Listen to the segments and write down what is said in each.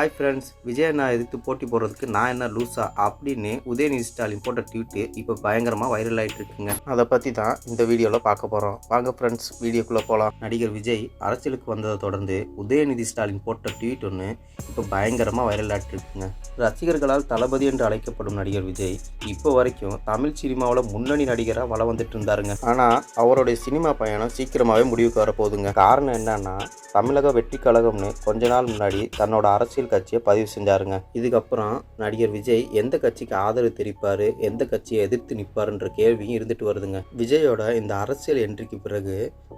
Hi friends விஜயண்ணா எதிர்த்து போட்டி போடுறதுக்கு நான் என்ன லூஸா அப்படின்னு உதயநிதி ஸ்டாலின் போட்ட ட்வீட்டு இப்போ பயங்கரமாக வைரல் ஆகிட்டு இருக்குங்க அதை பற்றி தான் இந்த வீடியோவில் பார்க்க போகிறோம் வாங்க ஃப்ரெண்ட்ஸ் வீடியோக்குள்ளே போகலாம் நடிகர் விஜய் அரசியலுக்கு வந்ததை தொடர்ந்து உதயநிதி ஸ்டாலின் போட்ட ட்வீட் ஒன்று இப்போ பயங்கரமாக வைரல் ஆகிட்டு இருக்குங்க ரசிகர்களால் தளபதி என்று அழைக்கப்படும் நடிகர் விஜய் இப்போ வரைக்கும் தமிழ் சினிமாவில் முன்னணி நடிகராக வளம் வந்துட்டு இருந்தாருங்க. ஆனால் அவருடைய சினிமா பயணம் சீக்கிரமாகவே முடிவுக்கு வரப்போகுதுங்க. காரணம் என்னன்னா தமிழக வெற்றி கழகம்னு கொஞ்ச நாள் முன்னாடி தன்னோட அரசியல் கட்சியை பதிவு செஞ்சாருங்க. இதுக்கப்புறம் நடிகர் விஜய் எந்த கட்சிக்கு ஆதரவு தெரிவிப்பாரு எந்த கட்சியை எதிர்த்து நிற்பாருன்ற கேள்வியும் இருந்துட்டு வருதுங்க. விஜயோட இந்த அரசியல் என்ட்ரிக்கு பிறகு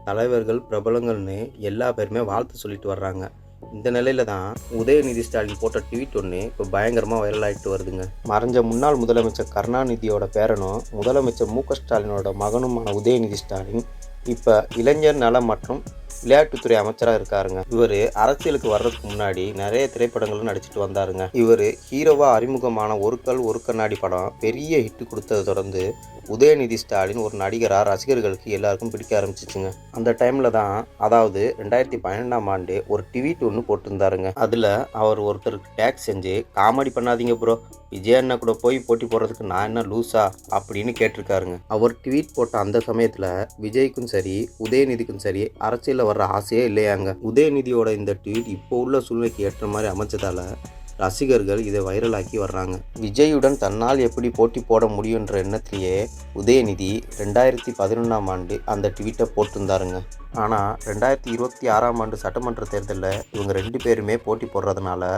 தலைவர்கள் பிரபலங்கள்னு எல்லா பேருமே வாழ்த்து சொல்லிட்டு வர்றாங்க. இந்த நிலையில தான் உதயநிதி ஸ்டாலின் போட்ட ட்வீட் ஒன்று இப்போ பயங்கரமாக வைரல் ஆகிட்டு வருதுங்க. மறைஞ்ச முன்னாள் முதலமைச்சர் கருணாநிதியோட பேரனும் முதலமைச்சர் மு க ஸ்டாலினோட மகனுமான உதயநிதி ஸ்டாலின் இப்போ இளைஞர் நலம் மற்றும் விளையாட்டுத்துறை அமைச்சராக இருக்காருங்க. இவர் அரசியலுக்கு வர்றதுக்கு முன்னாடி நிறைய திரைப்படங்களும் நடிச்சிட்டு வந்தாருங்க. இவர் ஹீரோவாக அறிமுகமான ஒரு கல் ஒரு கண்ணாடி படம் பெரிய ஹிட் கொடுத்ததை தொடர்ந்து உதயநிதி ஸ்டாலின் ஒரு நடிகராக ரசிகர்களுக்கு எல்லாருக்கும் பிடிக்க ஆரம்பிச்சிச்சுங்க. அந்த டைமில் தான் அதாவது ரெண்டாயிரத்தி பன்னெண்டாம் ஆண்டு ஒரு ட்வீட் ஒன்று போட்டிருந்தாருங்க. அதில் அவர் ஒருத்தருக்கு டேக் செஞ்சு காமெடி பண்ணாதீங்க ப்ரோ விஜய் அண்ணா கூட போய் போட்டி போடுறதுக்கு நான் என்ன லூஸா அப்படின்னு கேட்டிருக்காருங்க. அவர் ட்வீட் போட்ட அந்த சமயத்தில் விஜய்க்கும் சரி உதயநிதிக்கும் சரி அரசியலில் வர்ற ஆசையே இல்லையாங்க. உதயநிதியோட இந்த ட்வீட் இப்போ உள்ள சூழ்நிலைக்கு ஏற்ற மாதிரி அமைச்சதால ரசிகர்கள் இதை வைரலாக்கி வர்றாங்க. விஜயுடன் தன்னால் எப்படி போட்டி போட முடியுன்ற எண்ணத்திலேயே உதயநிதி ரெண்டாயிரத்தி பதினொன்றாம் ஆண்டு அந்த ட்வீட்டை போட்டிருந்தாருங்க. ஆனால் ரெண்டாயிரத்தி இருபத்தி ஆறாம் ஆண்டு சட்டமன்ற தேர்தலில் இவங்க ரெண்டு பேருமே போட்டி போடுறதுனால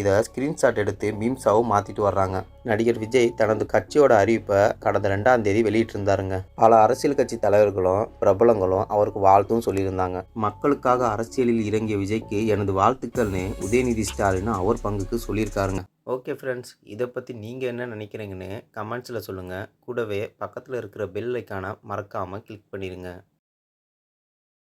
இதை ஸ்க்ரீன்ஷாட் எடுத்து மீம்ஸாவும் மாற்றிட்டு வர்றாங்க. நடிகர் விஜய் தனது கட்சியோட அறிவிப்பை கடந்த ரெண்டாம் தேதி வெளியிட்டிருந்தாருங்க. பல அரசியல் கட்சி தலைவர்களும் பிரபலங்களும் அவருக்கு வாழ்த்தும் சொல்லியிருந்தாங்க. மக்களுக்காக அரசியலில் இறங்கிய விஜய்க்கு எனது வாழ்த்துக்கள்னு உதயநிதி ஸ்டாலின் அவர் பங்குக்கு சொல்லியிருக்காருங்க. ஓகே ஃப்ரெண்ட்ஸ் இதை பற்றி நீங்கள் என்ன நினைக்கிறீங்கன்னு கமெண்ட்ஸில் சொல்லுங்கள் கூடவே பக்கத்தில் இருக்கிற பெல் ஐக்கானை மறக்காமல் கிளிக் பண்ணிடுங்க